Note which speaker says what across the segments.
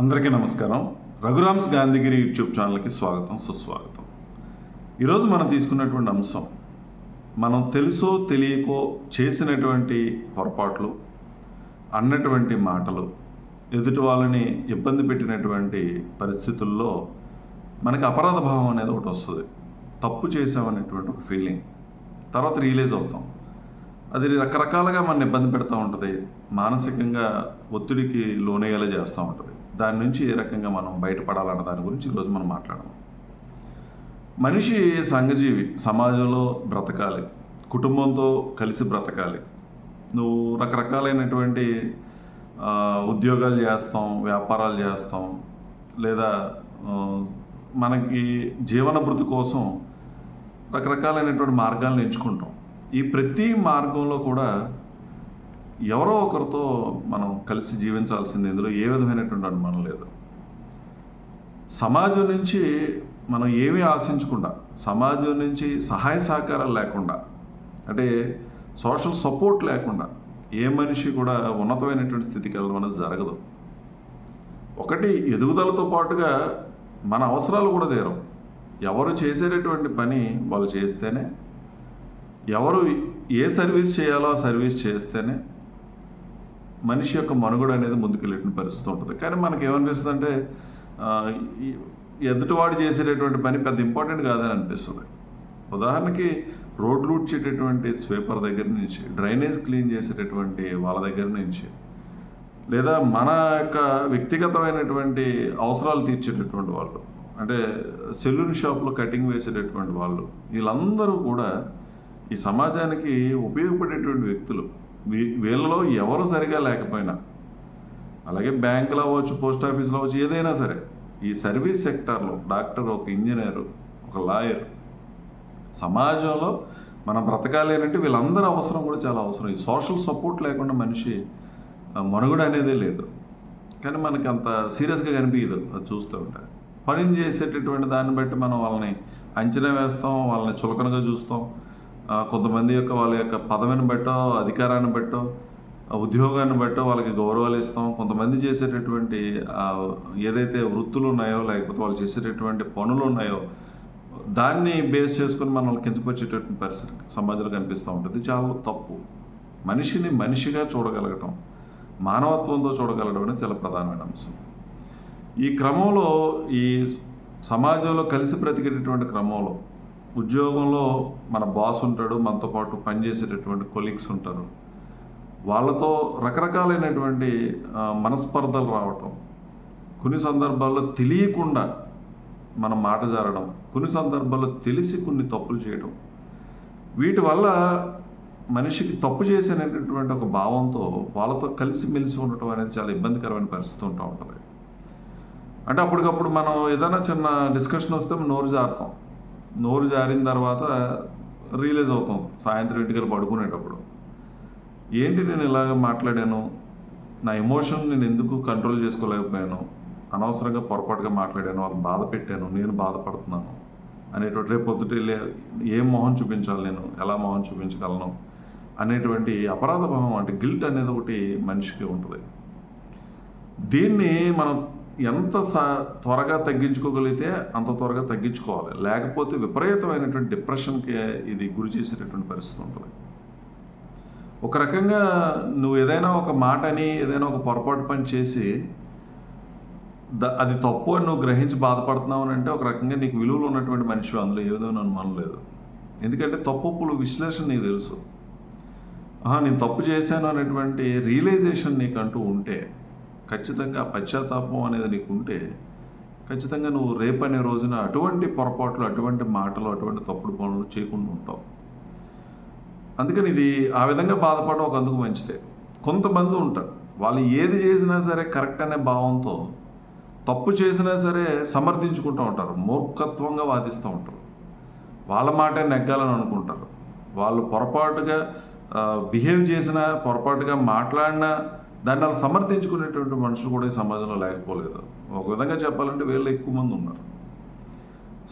Speaker 1: అందరికీ నమస్కారం. రఘురామ్స్ గాంధీగిరి యూట్యూబ్ ఛానల్కి స్వాగతం సుస్వాగతం. ఈరోజు మనం తీసుకున్నటువంటి అంశం మనం తెలుసో తెలియకో చేసినటువంటి పొరపాట్లు అన్నటువంటి మాటలు ఎదుటి వాళ్ళని ఇబ్బంది పెట్టినటువంటి పరిస్థితుల్లో మనకి అపరాధ భావం అనేది ఒకటి వస్తుంది. తప్పు చేసామనేటువంటి ఒక ఫీలింగ్ తర్వాత రియలైజ్ అవుతాం. అది రకరకాలుగా మన ఇబ్బంది పెడతా ఉంటుంది. మానసికంగా ఒత్తిడికి లోనయ్యేలా చేస్తూ ఉంటుంది. దాని నుంచి ఏ రకంగా మనం బయటపడాలన్న దాని గురించి ఈరోజు మనం మాట్లాడదాం. మనిషి సంఘజీవి సమాజంలో బ్రతకాలి కుటుంబంతో కలిసి బ్రతకాలి. నువ్వు రకరకాలైనటువంటి ఉద్యోగాలు చేస్తాం వ్యాపారాలు చేస్తాం లేదా మనకి జీవన భృతి కోసం రకరకాలైనటువంటి మార్గాలను ఎంచుకుంటాం. ఈ ప్రతి మార్గంలో కూడా ఎవరో ఒకరితో మనం కలిసి జీవించాల్సింది ఇందులో ఏ విధమైనటువంటి అనుమానం లేదు. సమాజం నుంచి మనం ఏమీ ఆశించకుండా సమాజం నుంచి సహాయ సహకారాలు లేకుండా అంటే సోషల్ సపోర్ట్ లేకుండా ఏ మనిషి కూడా ఉన్నతమైనటువంటి స్థితికి వెళ్ళడం అనేది జరగదు. ఒకటి ఎదుగుదలతో పాటుగా మన అవసరాలు కూడా తీరం ఎవరు చేసేటటువంటి పని వాళ్ళు చేస్తేనే ఎవరు ఏ సర్వీస్ చేయాలో ఆ సర్వీస్ చేస్తేనే మనిషి యొక్క మనుగడ అనేది ముందుకెళ్ళేటువంటి పరిస్థితి ఉంటుంది. కానీ మనకి ఏమనిపిస్తుంది అంటే ఎదుటివాడు చేసేటటువంటి పని పెద్ద ఇంపార్టెంట్ కాదని అనిపిస్తుంది. ఉదాహరణకి రోడ్లు ఊడ్చేటటువంటి స్వీపర్ దగ్గర నుంచి డ్రైనేజ్ క్లీన్ చేసేటటువంటి వాళ్ళ దగ్గర నుంచి లేదా మన యొక్క వ్యక్తిగతమైనటువంటి అవసరాలు తీర్చేటటువంటి వాళ్ళు అంటే సెలూన్ షాప్లో కటింగ్ వేసేటటువంటి వాళ్ళు వీళ్ళందరూ కూడా ఈ సమాజానికి ఉపయోగపడేటువంటి వ్యక్తులు. వీళ్ళలో ఎవరు సరిగా లేకపోయినా అలాగే బ్యాంకులో అవ్వచ్చు పోస్ట్ ఆఫీస్లో అవ్వచ్చు ఏదైనా సరే ఈ సర్వీస్ సెక్టార్లో డాక్టర్ ఒక ఇంజనీర్ ఒక లాయర్ సమాజంలో మనం బ్రతకాలి అంటే వీళ్ళందరి అవసరం కూడా చాలా అవసరం. ఈ సోషల్ సపోర్ట్ లేకుండా మనిషి ఆ, మనుగడ అనేదే లేదు. కానీ మనకి అంత సీరియస్గా కనిపించదు అది చూస్తూ ఉంటే. పని చేసేటటువంటి దాన్ని బట్టి మనం వాళ్ళని అంచనా వేస్తాం వాళ్ళని చులకనగా చూస్తాం. కొంతమంది యొక్క వాళ్ళ యొక్క పదవిని బట్టో అధికారాన్ని బట్టో ఉద్యోగాన్ని బట్టో వాళ్ళకి గౌరవాలు ఇస్తాం. కొంతమంది చేసేటటువంటి ఏదైతే వృత్తులు ఉన్నాయో లేకపోతే వాళ్ళు చేసేటటువంటి పనులు ఉన్నాయో దాన్ని బేస్ చేసుకుని మనం కించపరిచేటటువంటి పరిస్థితి సమాజంలో కనిపిస్తూ ఉంటుంది. చాలా తప్పు. మనిషిని మనిషిగా చూడగలగటం మానవత్వంతో చూడగలగడం అనేది చాలా ప్రధానమైన అంశం. ఈ క్రమంలో ఈ సమాజంలో కలిసి బ్రతికేటటువంటి క్రమంలో ఉద్యోగంలో మన బాస్ ఉంటాడు మనతో పాటు పనిచేసేటటువంటి కొలీగ్స్ ఉంటారు. వాళ్ళతో రకరకాలైనటువంటి మనస్పర్ధలు రావటం కొన్ని సందర్భాల్లో తెలియకుండా మనం మాట జారడం కొన్ని సందర్భాల్లో తెలిసి కొన్ని తప్పులు చేయడం వీటి వల్ల మనిషికి తప్పు చేసేటటువంటి ఒక భావంతో వాళ్ళతో కలిసిమెలిసి ఉండటం అనేది చాలా ఇబ్బందికరమైన పరిస్థితి ఉంటూ ఉంటుంది. అంటే అప్పటికప్పుడు మనం ఏదైనా చిన్న డిస్కషన్ వస్తే నోరు జారుతాం. నోరు జారిన తర్వాత రియలైజ్ అవుతాం. సాయంత్రం ఇంటికి పడుకునేటప్పుడు. ఏంటి నేను ఇలాగ మాట్లాడాను? నా ఎమోషన్ నేను ఎందుకు కంట్రోల్ చేసుకోలేకపోయాను? అనవసరంగా పొరపాటుగా మాట్లాడాను. వాళ్ళని బాధ పెట్టాను. నేను బాధపడుతున్నాను. అనేటువంటి రేపు పొద్దుట లే- ఏం మొహం చూపించాలి నేను? ఎలా మొహం చూపించగలను? అనేటువంటి అపరాధ భావం అంటే గిల్ట్ అనేది ఒకటి మనిషికి ఉంటుంది. దీన్ని మనం ఎంత త్వరగా తగ్గించుకోగలిగితే అంత త్వరగా తగ్గించుకోవాలి. లేకపోతే విపరీతమైనటువంటి డిప్రెషన్కి ఇది గురి చేసేటటువంటి పరిస్థితి ఉంటుంది. ఒక రకంగా నువ్వు ఏదైనా ఒక మాట అని ఏదైనా ఒక పొరపాటు పని చేసి ద అది తప్పు అని నువ్వు గ్రహించి బాధపడుతున్నావు అని అంటే ఒక రకంగా నీకు విలువలు ఉన్నటువంటి మనిషి అందులో ఏదో అనుమానం లేదు ఎందుకంటే తప్పులు విశ్లేషణ నీకు తెలుసు. ఆహా, నేను తప్పు చేశాను అనేటువంటి రియలైజేషన్ నీకంటూ ఉంటే ఖచ్చితంగా పశ్చాత్తాపం అనేది నీకు ఉంటే ఖచ్చితంగా నువ్వు రేపు అనే రోజున అటువంటి పొరపాట్లు అటువంటి మాటలు అటువంటి తప్పుడు పనులు చేయకుండా ఉంటావు. అందుకని ఇది ఆ విధంగా బాధపడడం ఒక అందుకు మంచిదే. కొంతమంది ఉంటారు. వాళ్ళు ఏది చేసినా సరే కరెక్ట్ అనే భావంతో తప్పు చేసినా సరే సమర్థించుకుంటూ ఉంటారు. మూర్ఖత్వంగా వాదిస్తూ ఉంటారు. వాళ్ళ మాట నెగ్గాలని అనుకుంటారు. వాళ్ళు పొరపాటుగా బిహేవ్ చేసినా పొరపాటుగా మాట్లాడినా దాన్ని వాళ్ళు సమర్థించుకునేటువంటి మనుషులు కూడా ఈ సమాజంలో లేకపోలేదు. ఒక విధంగా చెప్పాలంటే వీళ్ళు ఎక్కువ మంది ఉన్నారు.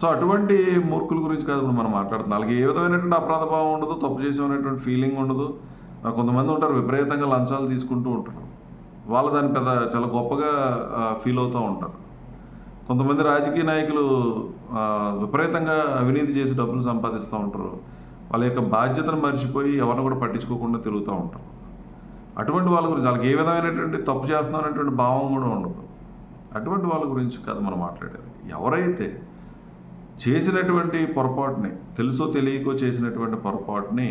Speaker 1: సో అటువంటి మూర్ఖుల గురించి కాదు ఇప్పుడు మనం మాట్లాడుతున్నాం. అలాగే ఏ విధమైనటువంటి అపరాధ భావం ఉండదు తప్పు చేసామనేటువంటి ఫీలింగ్ ఉండదు. కొంతమంది ఉంటారు విపరీతంగా లంచాలు తీసుకుంటూ ఉంటారు. వాళ్ళు దాన్ని పెద్ద చాలా గొప్పగా ఫీల్ అవుతూ ఉంటారు. కొంతమంది రాజకీయ నాయకులు విపరీతంగా అవినీతి చేసి డబ్బులు సంపాదిస్తూ ఉంటారు. వాళ్ళ యొక్క బాధ్యతను మర్చిపోయి ఎవరిని కూడా పట్టించుకోకుండా తిరుగుతూ ఉంటారు. అటువంటి వాళ్ళ గురించి వాళ్ళకి ఏ విధమైనటువంటి తప్పు చేస్తున్నారనేటువంటి భావం కూడా ఉండదు. అటువంటి వాళ్ళ గురించి కాదు మనం మాట్లాడేది. ఎవరైతే చేసినటువంటి పొరపాటుని తెలుసో తెలియకో చేసినటువంటి పొరపాటుని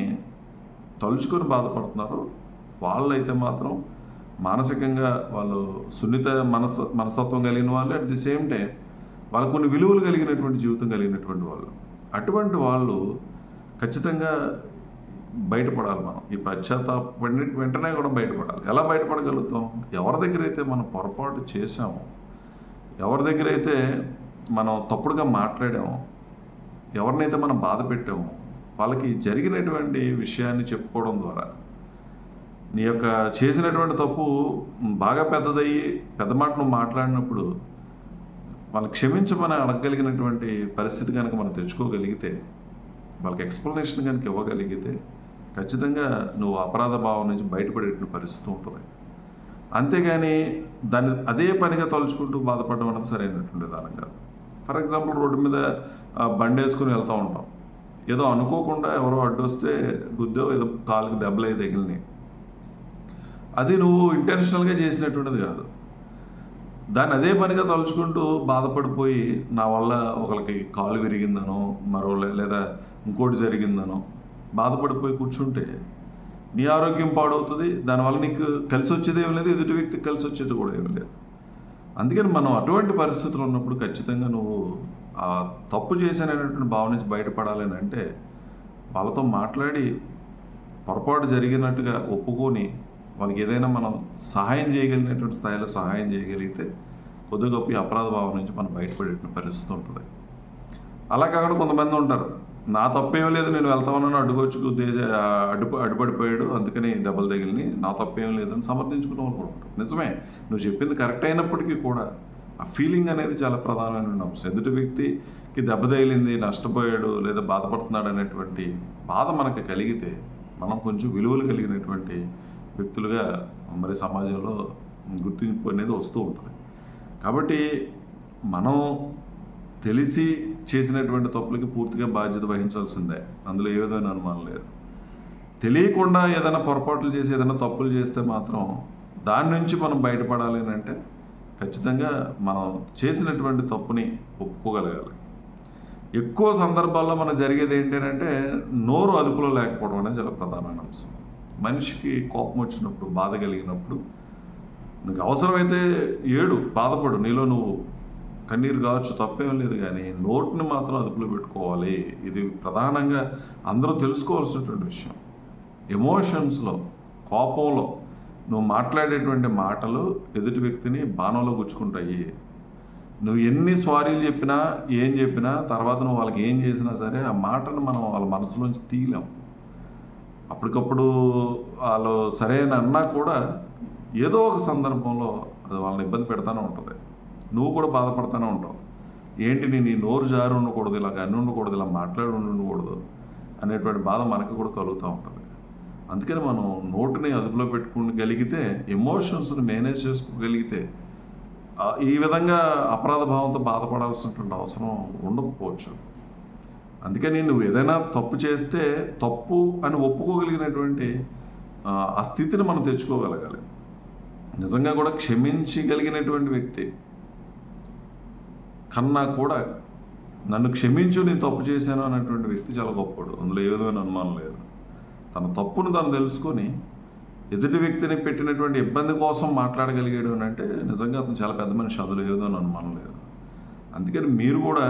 Speaker 1: తలుచుకొని బాధపడుతున్నారో వాళ్ళైతే మాత్రం మానసికంగా వాళ్ళు సున్నిత మనస్ మనస్తత్వం కలిగిన వాళ్ళు. అట్ ది సేమ్ టైం వాళ్ళకు కొన్ని విలువలు కలిగినటువంటి జీవితం కలిగినటువంటి వాళ్ళు. అటువంటి వాళ్ళు ఖచ్చితంగా బయటపడాలి మనం. ఈ పశ్చాత్తాపడి వెంటనే కూడా బయటపడాలి. ఎలా బయటపడగలుగుతాం? ఎవరి దగ్గర అయితే మనం పొరపాటు చేసామో ఎవరి దగ్గర అయితే మనం తప్పుడుగా మాట్లాడామో ఎవరినైతే మనం బాధ పెట్టామో వాళ్ళకి జరిగినటువంటి విషయాన్ని చెప్పుకోవడం ద్వారా నీ యొక్క చేసినటువంటి తప్పు బాగా పెద్దదయ్యి పెద్ద మాట నువ్వు మాట్లాడినప్పుడు వాళ్ళు క్షమించమని అడగగలిగినటువంటి పరిస్థితి కనుక మనం తెచ్చుకోగలిగితే వాళ్ళకి ఎక్స్ప్లెనేషన్ కనుక ఇవ్వగలిగితే ఖచ్చితంగా నువ్వు అపరాధ భావం నుంచి బయటపడేటువంటి పరిస్థితి ఉంటుంది. అంతేగాని దాన్ని అదే పనిగా తలుచుకుంటూ బాధపడడం అనేది సరైనటువంటి విధానం కాదు. ఫర్ ఎగ్జాంపుల్ రోడ్డు మీద బండి వేసుకుని వెళ్తూ ఉంటాం. ఏదో అనుకోకుండా ఎవరో అడ్డొస్తే గుద్దో ఏదో కాలుకి దెబ్బలు అయితే తగిలినాయి. అది నువ్వు ఇంటెన్షనల్గా చేసినటువంటిది కాదు. దాన్ని అదే పనిగా తలుచుకుంటూ బాధపడిపోయి నా వల్ల ఒకరికి కాలు విరిగిందనో మరో లేదా ఇంకోటి జరిగిందనో బాధపడిపోయి కూర్చుంటే నీ ఆరోగ్యం పాడవుతుంది. దానివల్ల నీకు కలిసి వచ్చేది ఏం లేదు ఎదుటి వ్యక్తికి కలిసి వచ్చేది కూడా ఏం లేదు. అందుకని మనం అటువంటి పరిస్థితులు ఉన్నప్పుడు ఖచ్చితంగా నువ్వు ఆ తప్పు చేశాననేటువంటి భావన నుంచి బయటపడాలి అని అంటే వాళ్ళతో మాట్లాడి పొరపాటు జరిగినట్టుగా ఒప్పుకొని వాళ్ళకి ఏదైనా మనం సహాయం చేయగలిగినటువంటి స్థాయిలో సహాయం చేయగలిగితే కొద్ది గొప్ప అపరాధ భావం నుంచి మనం బయటపడేటువంటి పరిస్థితి ఉంటుంది. అలా కాకుండా కొంతమంది ఉంటారు. నా తప్పేం లేదు నేను వెళ్తామని అడ్డుకొచ్చి ఉద్దేశ అడ్డు అడ్డుపడిపోయాడు. అందుకని దెబ్బలు తగిలిని నా తప్పేం లేదని సమర్థించుకునే వాళ్ళు కూడా ఉంటారు నిజమే నువ్వు చెప్పింది కరెక్ట్ అయినప్పటికీ కూడా ఆ ఫీలింగ్ అనేది చాలా ప్రధానమైన అంశం. ఎదుటి వ్యక్తికి దెబ్బ తగిలింది నష్టపోయాడు లేదా బాధపడుతున్నాడు అనేటువంటి బాధ మనకి కలిగితే మనం కొంచెం విలువలు కలిగినటువంటి వ్యక్తులుగా మరి సమాజంలో గుర్తింపు అనేది వస్తూ ఉంటుంది. కాబట్టి మనం తెలిసి చేసినటువంటి తప్పులకి పూర్తిగా బాధ్యత వహించాల్సిందే. అందులో ఏ విధమైన అనుమానం లేదు. తెలియకుండా ఏదైనా పొరపాట్లు చేసి ఏదైనా తప్పులు చేస్తే మాత్రం దాని నుంచి మనం బయటపడాలి అని అంటే ఖచ్చితంగా మనం చేసినటువంటి తప్పుని ఒప్పుకోగలగాలి. ఎక్కువ సందర్భాల్లో మనం జరిగేది ఏంటంటే నోరు అదుపులో లేకపోవడం అనేది చాలా ప్రధానమైన అంశం. మనిషికి కోపం వచ్చినప్పుడు బాధ కలిగినప్పుడు నీకు అవసరమైతే ఏడు బాధపడు నీలో నువ్వు కన్నీరు కావచ్చు తప్పేం లేదు కానీ నోట్ని మాత్రం అదుపులో పెట్టుకోవాలి. ఇది ప్రధానంగా అందరూ తెలుసుకోవాల్సినటువంటి విషయం. ఎమోషన్స్లో కోపంలో నువ్వు మాట్లాడేటువంటి మాటలు ఎదుటి వ్యక్తిని బాణంలో గుచ్చుకుంటాయి. నువ్వు ఎన్ని సారీలు చెప్పినా ఏం చెప్పినా తర్వాత నువ్వు వాళ్ళకి ఏం చేసినా సరే ఆ మాటను మనం వాళ్ళ మనసులోంచి తీయలేం. అప్పటికప్పుడు వాళ్ళు సరైన అన్నా కూడా ఏదో ఒక సందర్భంలో అది వాళ్ళని ఇబ్బంది పెడతానే ఉంటుంది. నువ్వు కూడా బాధపడుతూనే ఉంటావు. ఏంటి నేను ఈ నోరు జారు ఉండకూడదు ఇలా అన్ని ఉండకూడదు ఇలా మాట్లాడి ఉండి ఉండకూడదు అనేటువంటి బాధ మనకు కూడా కలుగుతూ ఉంటుంది. అందుకని మనం నోటిని అదుపులో పెట్టుకోగలిగితే ఎమోషన్స్ని మేనేజ్ చేసుకోగలిగితే ఈ విధంగా అపరాధ భావంతో బాధపడాల్సినటువంటి అవసరం ఉండకపోవచ్చు. అందుకని నువ్వు ఏదైనా తప్పు చేస్తే తప్పు అని ఒప్పుకోగలిగినటువంటి ఆ స్థితిని మనం తెచ్చుకోగలగాలి. నిజంగా కూడా క్షమించగలిగినటువంటి వ్యక్తి కన్నా కూడా నన్ను క్షమించు నేను తప్పు చేశాను అనేటువంటి వ్యక్తి చాలా గొప్పడు అందులో ఏ విధమైన అనుమానం లేదు. తన తప్పును తను తెలుసుకొని ఎదుటి వ్యక్తిని పెట్టినటువంటి ఇబ్బంది కోసం మాట్లాడగలిగాడు అని అంటే నిజంగా అతను చాలా పెద్ద మనిషి. అందులో ఏదో అనుమానం లేదు. అందుకని మీరు కూడా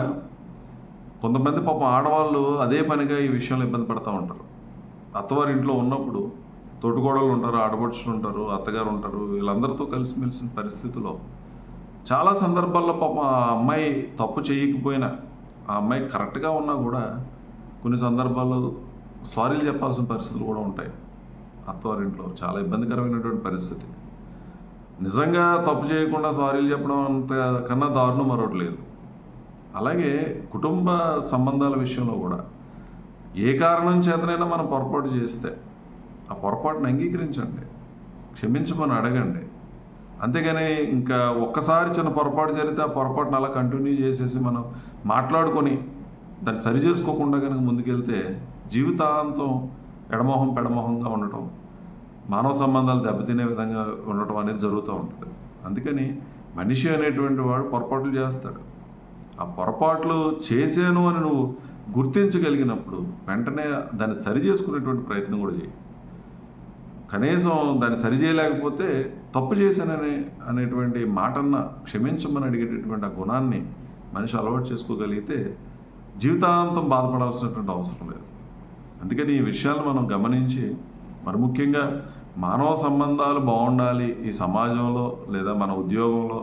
Speaker 1: కొంతమంది పాపం ఆడవాళ్ళు అదే పనిగా ఈ విషయంలో ఇబ్బంది పడుతూ ఉంటారు. అత్తవారి ఇంట్లో ఉన్నప్పుడు తోటికోడలు ఉంటారు ఆడపడుచులు ఉంటారు అత్తగారు ఉంటారు వీళ్ళందరితో కలిసిమెలిసిన పరిస్థితిలో చాలా సందర్భాల్లో పాపం ఆ అమ్మాయి తప్పు చేయకపోయినా ఆ అమ్మాయి కరెక్ట్గా ఉన్నా కూడా కొన్ని సందర్భాల్లో సారీలు చెప్పాల్సిన పరిస్థితులు కూడా ఉంటాయి. అత్తవారింట్లో చాలా ఇబ్బందికరమైనటువంటి పరిస్థితి. నిజంగా తప్పు చేయకుండా సారీలు చెప్పడం అంత కన్నా దారుణం మరొకటి లేదు. అలాగే కుటుంబ సంబంధాల విషయంలో కూడా ఏ కారణం చేతనైనా మనం పొరపాటు చేస్తే ఆ పొరపాటును అంగీకరించండి. క్షమించమని అడగండి. అంతేగాని ఇంకా ఒక్కసారి చిన్న పొరపాటు జరిగితే ఆ పొరపాటును అలా కంటిన్యూ చేసేసి మనం మాట్లాడుకొని దాన్ని సరి చేసుకోకుండా కనుక ముందుకెళ్తే జీవితాంతం ఎడమోహం పెడమోహంగా ఉండటం మానవ సంబంధాలు దెబ్బతినే విధంగా ఉండటం అనేది జరుగుతూ ఉంటుంది. అందుకని మనిషి అనేటువంటి వాడు పొరపాట్లు చేస్తాడు. ఆ పొరపాట్లు చేశాను అని నువ్వు గుర్తించగలిగినప్పుడు వెంటనే దాన్ని సరి చేసుకునేటువంటి ప్రయత్నం కూడా చేయి కనీసం దాన్ని సరి చేయలేకపోతే తప్పు చేశానని అనేటువంటి మాటన్న క్షమించమని అడిగేటటువంటి ఆ గుణాన్ని మనిషి అలవాటు చేసుకోగలిగితే జీవితాంతం బాధపడాల్సినటువంటి అవసరం లేదు. అందుకని ఈ విషయాలు మనం గమనించి మరి ముఖ్యంగా మానవ సంబంధాలు బాగుండాలి ఈ సమాజంలో లేదా మన ఉద్యోగంలో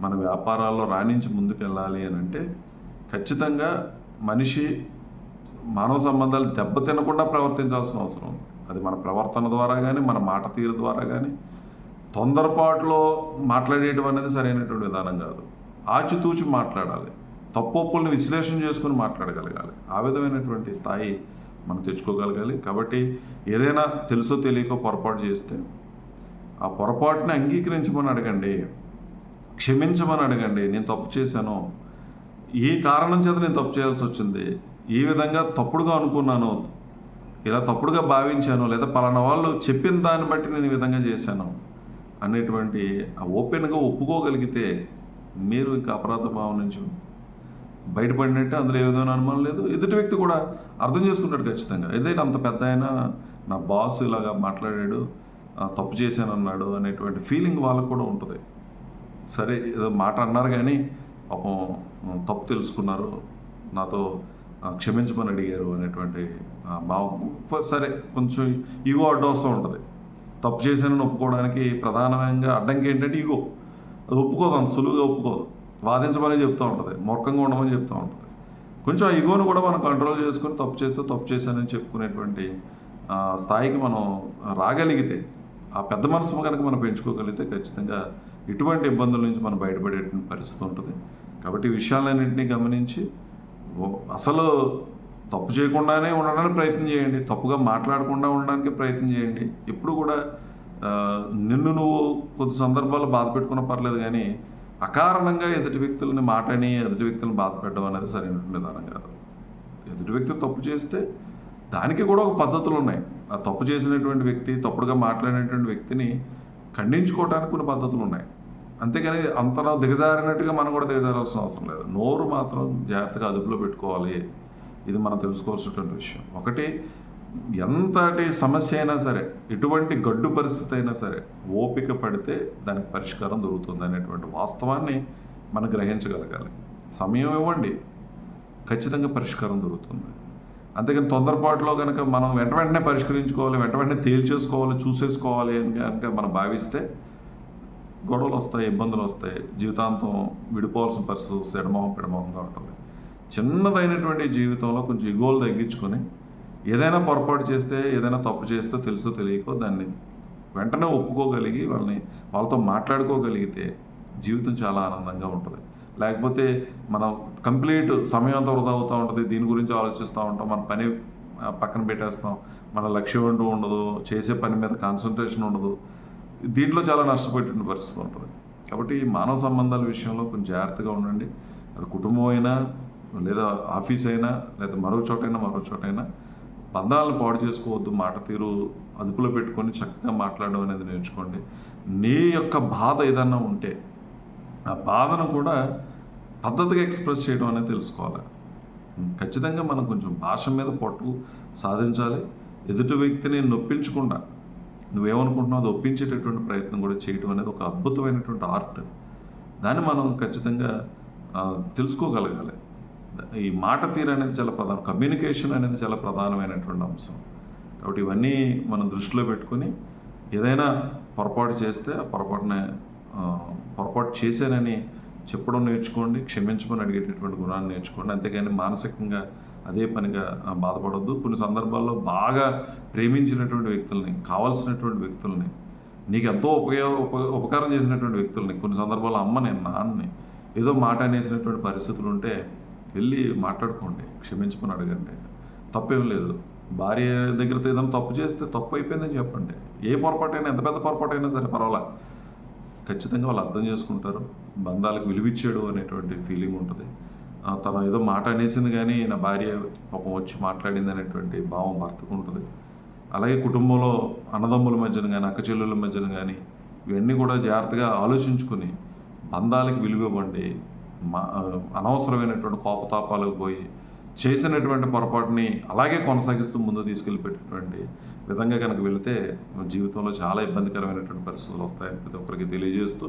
Speaker 1: మన వ్యాపారాల్లో రాణించి ముందుకెళ్ళాలి అని అంటే ఖచ్చితంగా మనిషి మానవ సంబంధాలు దెబ్బతినకుండా ప్రవర్తించాల్సిన అవసరం ఉంది. అది మన ప్రవర్తన ద్వారా కానీ మన మాట తీరు ద్వారా కానీ తొందరపాటులో మాట్లాడేయడం అనేది సరైనటువంటి విధానం కాదు. ఆచితూచి మాట్లాడాలి. తప్పొప్పుల్ని విశ్లేషణ చేసుకుని మాట్లాడగలగాలి. ఆ విధమైనటువంటి స్థాయి మనం తెచ్చుకోగలగాలి. కాబట్టి ఏదైనా తెలుసో తెలియకో పొరపాటు చేస్తే ఆ పొరపాటుని అంగీకరించమని అడగండి. క్షమించమని అడగండి. నేను తప్పు చేశాను. ఈ కారణం చేత నేను తప్పు చేయాల్సి వచ్చింది. ఈ విధంగా తప్పుడుగా అనుకున్నాను. ఇలా తప్పుడుగా భావించాను లేదా పలానా వాళ్ళు చెప్పిన దాన్ని బట్టి నేను ఈ విధంగా చేశాను. అనేటువంటి ఓపెన్గా ఒప్పుకోగలిగితే మీరు ఇంకా అపరాధ భావం నుంచి బయటపడినట్టే అందులో ఏ విధమైన అనుమానం లేదు. ఎదుటి వ్యక్తి కూడా అర్థం చేసుకుంటాడు ఖచ్చితంగా. ఏదైనా అంత పెద్ద అయినా నా బాస్ ఇలాగా మాట్లాడాడు తప్పు చేశాను అన్నాడు అనేటువంటి ఫీలింగ్ వాళ్ళకు కూడా ఉంటుంది. సరే ఏదో మాట అన్నారు కానీ పాపం తప్పు తెలుసుకున్నారు. నాతో క్షమించమని అడిగారు అనేటువంటి భావం. సరే కొంచెం ఈగో అడ్డు వస్తూ ఉంటుంది. తప్పు చేశానని ఒప్పుకోవడానికి ప్రధానంగా అడ్డంకి ఏంటంటే ఈగో. అది ఒప్పుకోదు అంత సులువుగా ఒప్పుకోదు. వాదించమని చెప్తూ ఉంటుంది మూర్ఖంగా ఉండమని చెప్తూ ఉంటుంది. కొంచెం ఆ ఈగోను కూడా మనం కంట్రోల్ చేసుకొని తప్పు చేస్తే తప్పు చేశానని చెప్పుకునేటువంటి స్థాయికి మనం రాగలిగితే ఆ పెద్ద మనసు కనుక మనం పెంచుకోగలిగితే ఖచ్చితంగా ఇటువంటి ఇబ్బందుల నుంచి మనం బయటపడేటువంటి పరిస్థితి ఉంటుంది. కాబట్టి విషయాలన్నింటినీ గమనించి అసలు తప్పు చేయకుండానే ఉండడానికి ప్రయత్నం చేయండి. తప్పుగా మాట్లాడకుండా ఉండడానికి ప్రయత్నం చేయండి. ఎప్పుడు కూడా నిన్ను నువ్వు కొద్ది సందర్భాల్లో బాధ పెట్టుకున్న పర్లేదు కానీ అకారణంగా ఎదుటి వ్యక్తులని మాటని ఎదుటి వ్యక్తులను బాధ పెట్టడం అనేది సరైనటువంటి విధానం కాదు. ఎదుటి వ్యక్తి తప్పు చేస్తే దానికి కూడా ఒక పద్ధతులు ఉన్నాయి. ఆ తప్పు చేసినటువంటి వ్యక్తి తప్పుడుగా మాట్లాడినటువంటి వ్యక్తిని ఖండించుకోవడానికి కొన్ని పద్ధతులు ఉన్నాయి. అంతేకాని అంతలా దిగజారినట్టుగా మనం కూడా దిగజారాల్సిన అవసరం లేదు. నోరు మాత్రం జాగ్రత్తగా అదుపులో పెట్టుకోవాలి. ఇది మనం తెలుసుకోవాల్సినటువంటి విషయం. ఒకటి ఎంతటి సమస్య అయినా సరే ఎటువంటి గడ్డు పరిస్థితి అయినా సరే ఓపిక పడితే దానికి పరిష్కారం దొరుకుతుంది అనేటువంటి వాస్తవాన్ని మనం గ్రహించగలగాలి. సమయం ఇవ్వండి. ఖచ్చితంగా పరిష్కారం దొరుకుతుంది. అంతేకాని తొందరపాటులో కనుక మనం వెంట వెంటనే పరిష్కరించుకోవాలి వెంట వెంటనే తేల్చేసుకోవాలి చూసేసుకోవాలి అని కనుక మనం భావిస్తే గొడవలు వస్తాయి ఇబ్బందులు వస్తాయి జీవితాంతం విడిపోవాల్సిన పరిస్థితి వస్తే ఎడమోహం పెడమొహంగా ఉంటుంది. చిన్నదైనటువంటి జీవితంలో కొంచెం ఇగోలు తగ్గించుకొని ఏదైనా పొరపాటు చేస్తే ఏదైనా తప్పు చేస్తే తెలుసో తెలియకో దాన్ని వెంటనే ఒప్పుకోగలిగి వాళ్ళని వాళ్ళతో మాట్లాడుకోగలిగితే జీవితం చాలా ఆనందంగా ఉంటుంది. లేకపోతే మనం కంప్లీట్ సమయం అంతా వృధా అవుతూ ఉంటుంది దీని గురించి ఆలోచిస్తూ ఉంటాం మన పని పక్కన పెట్టేస్తాం మన లక్ష్యం అంటూ ఉండదు చేసే పని మీద కాన్సన్ట్రేషన్ ఉండదు దీంట్లో చాలా నష్టపోయేటువంటి పరిస్థితి ఉంటుంది. కాబట్టి మానవ సంబంధాల విషయంలో కొంచెం జాగ్రత్తగా ఉండండి. అది కుటుంబం అయినా లేదా ఆఫీస్ అయినా లేదా మరో చోటైనా మరో చోటైనా బంధాలను పాడు చేసుకోవద్దు మాట తీరు అదుపులో పెట్టుకొని చక్కగా మాట్లాడడం అనేది నేర్చుకోండి. నీ యొక్క బాధ ఏదన్నా ఉంటే ఆ బాధను కూడా పద్ధతిగా ఎక్స్ప్రెస్ చేయడం అనేది తెలుసుకోవాలి. ఖచ్చితంగా మనం కొంచెం భాష మీద పట్టు సాధించాలి. ఎదుటి వ్యక్తిని నొప్పించకుండా నువ్వేమనుకుంటున్నావు అది ఒప్పించేటటువంటి ప్రయత్నం కూడా చేయడం అనేది ఒక అద్భుతమైనటువంటి ఆర్ట్. దాన్ని మనం ఖచ్చితంగా తెలుసుకోగలగాలి. ఈ మాట తీరు అనేది చాలా ప్రధానం కమ్యూనికేషన్ అనేది చాలా ప్రధానమైనటువంటి అంశం. కాబట్టి ఇవన్నీ మనం దృష్టిలో పెట్టుకొని ఏదైనా పొరపాటు చేస్తే ఆ పొరపాటునే పొరపాటు చేశానని చెప్పడం నేర్చుకోండి క్షమించమని అడిగేటటువంటి గుణాన్ని నేర్చుకోండి. అంతేగాని మానసికంగా అదే పనిగా బాధపడద్దు. కొన్ని సందర్భాల్లో బాగా ప్రేమించినటువంటి వ్యక్తుల్ని కావాల్సినటువంటి వ్యక్తుల్ని నీకు ఎంతో ఉపయోగ ఉపకారం చేసినటువంటి వ్యక్తుల్ని కొన్ని సందర్భాల్లో అమ్మని నాన్నని ఏదో మాట అనేసినటువంటి పరిస్థితులు ఉంటే వెళ్ళి మాట్లాడుకోండి క్షమించుకుని అడగండి. తప్పేం లేదు. భార్య దగ్గర ఏదైనా తప్పు చేస్తే తప్పు అయిపోయిందని చెప్పండి. ఏ పొరపాటైనా ఎంత పెద్ద పొరపాటైనా సరే పర్వాలా. ఖచ్చితంగా వాళ్ళు అర్థం చేసుకుంటారు. బంధాలకు విలువిచ్చాడు అనేటువంటి ఫీలింగ్ ఉంటుంది. తను ఏదో మాట అనేసింది కానీ నా భార్య పాపం వచ్చి మాట్లాడింది అనేటువంటి భావం భర్తకు ఉంటుంది అలాగే కుటుంబంలో అన్నదమ్ముల మధ్యన కానీ అక్క చెల్లెల మధ్యన కానీ ఇవన్నీ కూడా జాగ్రత్తగా ఆలోచించుకుని బంధాలకు విలువ ఇవ్వండి మా అనవసరమైనటువంటి కోపతాపాలకు పోయి చేసినటువంటి పొరపాటుని అలాగే కొనసాగిస్తూ ముందు తీసుకెళ్ళిపెట్టేటువంటి విధంగా కనుక వెళితే జీవితంలో చాలా ఇబ్బందికరమైనటువంటి పరిస్థితులు వస్తాయని ప్రతి ఒక్కరికి తెలియజేస్తూ